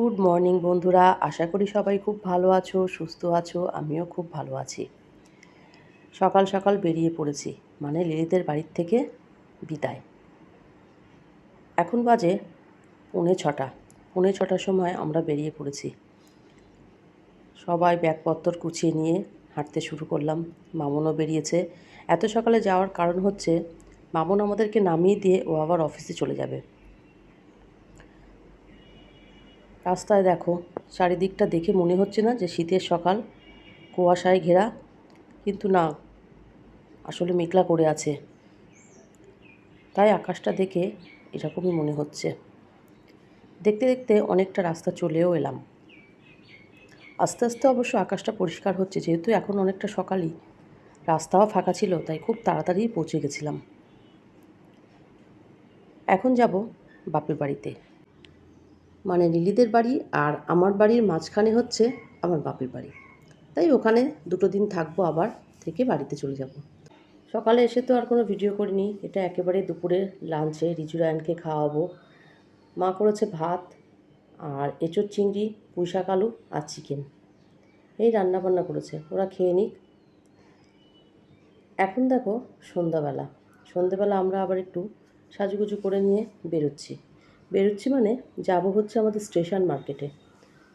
Good morning বন্ধুরা। আশা করি সবাই খুব ভালো আছো, সুস্থ আছো, আমিও খুব ভালো আছি। সকাল সকাল বেরিয়ে পড়েছি মানে লিলিদের বাড়ির থেকে বিদায়। এখন বাজে পৌনে ছটা। পৌনে ছটার সময় আমরা বেরিয়ে পড়েছি। সবাই ব্যাগপত্তর গুছিয়ে নিয়ে হাঁটতে শুরু করলাম। মামনও বেরিয়েছে। এত সকালে যাওয়ার কারণ হচ্ছে, মামন আমাদেরকে নামিয়ে দিয়ে ও আবার অফিসে চলে যাবে। রাস্তায় দেখো, চারিদিকটা দেখে মনে হচ্ছে না যে শীতের সকাল, কুয়াশায় ঘেরা। কিন্তু না, আসলে মেঘলা করে আছে। তাই আকাশটা দেখে এরকমই মনে হচ্ছে। দেখতে দেখতে অনেকটা রাস্তা চলেও এলাম। আস্তে আস্তে অবশ্য আকাশটা পরিষ্কার হচ্ছে, যেহেতু এখন অনেকটা সকালই। রাস্তাও ফাঁকা ছিল, তাই খুব তাড়াতাড়ি পৌঁছে গেছিলাম। এখন যাব বাপের বাড়িতে। মানে লিলিদের বাড়ি আর আমার বাড়ির মাঝখানে হচ্ছে আমার বাপের বাড়ি। তাই ওখানে দুটো দিন থাকব আবার থেকে বাড়িতে চলে যাব। সকালে এসে তো আর কোনো ভিডিও করিনি, এটা একেবারে দুপুরে লাঞ্চে রিজু রায়নকে খাওয়াবো। মা করেছে ভাত আর এঁচোর চিংড়ি, পুঁইশাক আলু আর চিকেন এই রান্না বান্না করেছে, ওরা খেয়ে নিক। এখন দেখো সন্ধ্যাবেলা। সন্ধ্যাবেলা আমরা আবার একটু সাজুগুজু করে নিয়ে বেরোচ্ছি। বেরোচ্ছি মানে যাব হচ্ছে আমাদের স্টেশন মার্কেটে।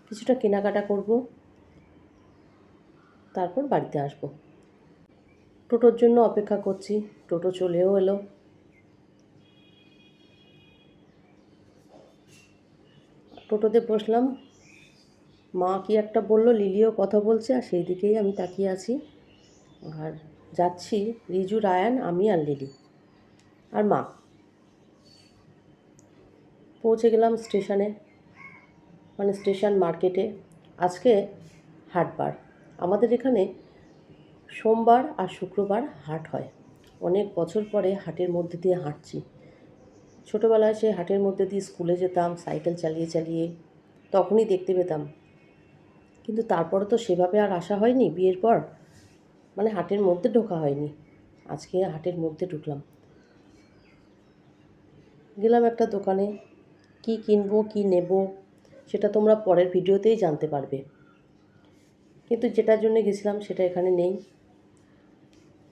কিছুটা কেনাকাটা করব, তারপর বাড়িতে আসব। টোটোর জন্য অপেক্ষা করছি, টোটো চলেও এলো। টোটোতে বসলাম, মা কি একটা বলল, লিলিও কথা বলছে, আর সেই দিকেই আমি তাকিয়ে আছি। আর যাচ্ছি, রিজু, রায়ান, আমি আর লিলি। আর মা? পৌঁছে গেলাম স্টেশনে মানে স্টেশন মার্কেটে। আজকে হাটবার। আমাদের এখানে সোমবার আর শুক্রবার হাট হয়। অনেক বছর পরে হাটের মধ্যে দিয়ে হাঁটছি। ছোটোবেলায় সে হাটের মধ্যে দিয়ে স্কুলে যেতাম, সাইকেল চালিয়ে চালিয়ে তখনই দেখতে পেতাম। কিন্তু তারপরে তো সেভাবে আর আসা হয়নি, বিয়ের পর। মানে হাটের মধ্যে ঢোকা হয়নি। আজকে হাটের মধ্যে ঢুকলাম। গেলাম একটা দোকানে। কি কিনবো, কি নেব, সেটা তোমরা পরের ভিডিওতেই জানতে পারবে। কিন্তু যেটার জন্য গেছিলাম সেটা এখানে নেই।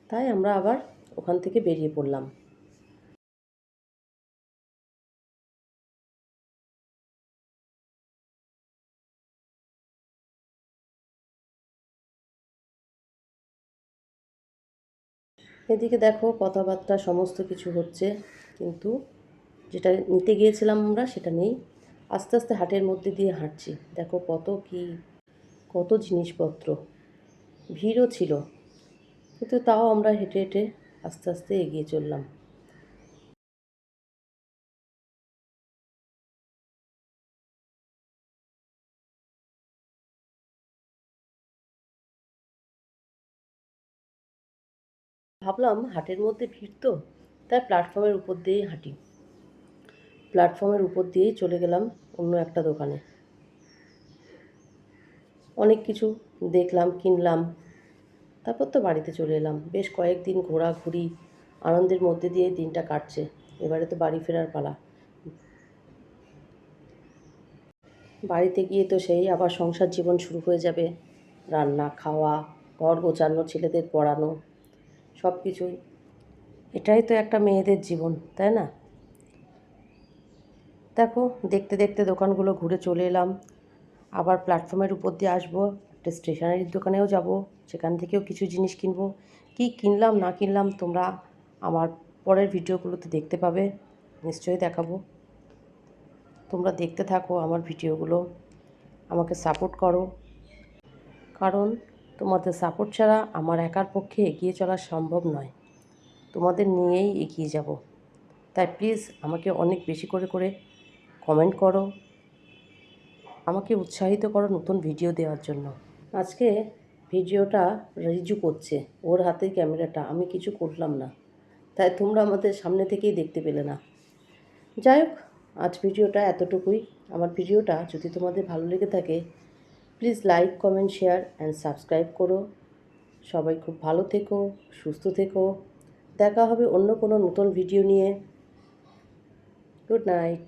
তাই আমরা আবার ওখান থেকে বেরিয়ে পড়লাম। এদিকে দেখো, কথাবার্তা সমস্ত কিছু হচ্ছে, কিন্তু যেটা নিতে গিয়েছিলাম আমরা, সেটা নেই আস্তে আস্তে হাটের মধ্যে দিয়ে হাঁটছি। দেখো কত কি, কত জিনিসপত্র। ভিড়ও ছিল, কিন্তু তাও আমরা হেঁটে হেঁটে আস্তে আস্তে এগিয়ে চললাম। ভাবলাম হাটের মধ্যে ভিড় তো, তাই প্ল্যাটফর্মের উপর দিয়েই হাঁটি। প্ল্যাটফর্মের উপর দিয়েই চলে গেলাম অন্য একটা দোকানে। অনেক কিছু দেখলাম, কিনলাম, তারপর তো বাড়িতে চলে এলাম। বেশ কয়েকদিন ঘোরাঘুরি, আনন্দের মধ্যে দিয়ে দিনটা কাটছে। এবারে তো বাড়ি ফেরার পালা। বাড়িতে গিয়ে তো সেই আবার সংসার জীবন শুরু হয়ে যাবে। রান্না, খাওয়া, ঘর গোছানো, ছেলেদের পড়ানো সব কিছুই এটাই তো একটা মেয়েদের জীবন, তাই না? দেখো, দেখতে দেখতে দোকানগুলো ঘুরে চলে এলাম। আবার প্ল্যাটফর্মের উপর দিয়ে আসব, একটা স্টেশনারির দোকানেও যাব, সেখান থেকেও কিছু জিনিস কিনবো। কি কিনলাম, না কিনলাম তোমরা আমার পরের ভিডিওগুলোতে দেখতে পাবে, নিশ্চয়ই দেখাবো। তোমরা দেখতে থাকো আমার ভিডিওগুলো, আমাকে সাপোর্ট করো। কারণ তোমাদের সাপোর্ট ছাড়া আমার একার পক্ষে এগিয়ে চলা সম্ভব নয়। তোমাদের নিয়েই এগিয়ে যাব। তাই প্লিজ আমাকে অনেক বেশি করে করে কমেন্ট করো। আমাকে উৎসাহিত করো নতুন ভিডিও দেওয়ার জন্য। আজকে ভিডিওটা রিজু করছে, ওর হাতে ক্যামেরাটা। আমি কিছু করলাম না। তাই তোমরা আমাদের সামনে থেকেই দেখতে পেলে না। যাই হোক, আজ ভিডিওটা এতটুকুই। আমার ভিডিওটা যদি তোমাদের ভালো লেগে থাকে please like comment share and subscribe করো। সবাই খুব ভালো থেকো, সুস্থ থেকো। দেখা হবে অন্য কোনো নতুন ভিডিও নিয়ে। Good night